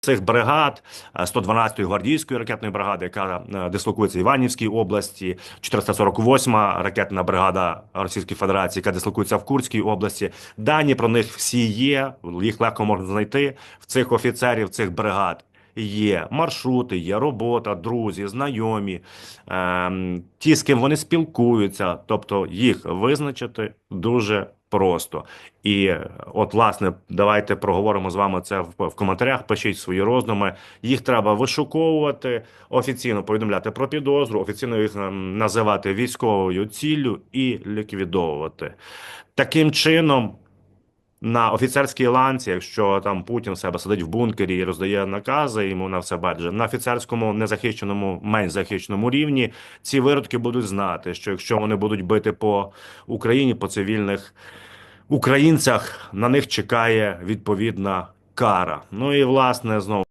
Цих бригад е, 112-ї гвардійської ракетної бригади, яка е, дислокується в Іванівській області, 448-ма ракетна бригада Російської Федерації, яка дислокується в Курській області. Дані про них всі є. Їх легко можна знайти в цих офіцерів цих бригад. Є маршрути, є робота, друзі, знайомі, ем, ті, з ким вони спілкуються. Тобто їх визначити дуже просто. І от, власне, давайте проговоримо з вами це в, в коментарях. Пишіть свої роздуми. Їх треба вишуковувати, офіційно повідомляти про підозру, офіційно їх ем, називати військовою ціллю і ліквідовувати. Таким чином. На офіцерській ланці, якщо там Путін себе сидить в бункері і роздає накази, йому на все байдуже, на офіцерському незахищеному, менш захищеному рівні ці виродки будуть знати, що якщо вони будуть бити по Україні, по цивільних українцях, на них чекає відповідна кара. Ну і власне знову.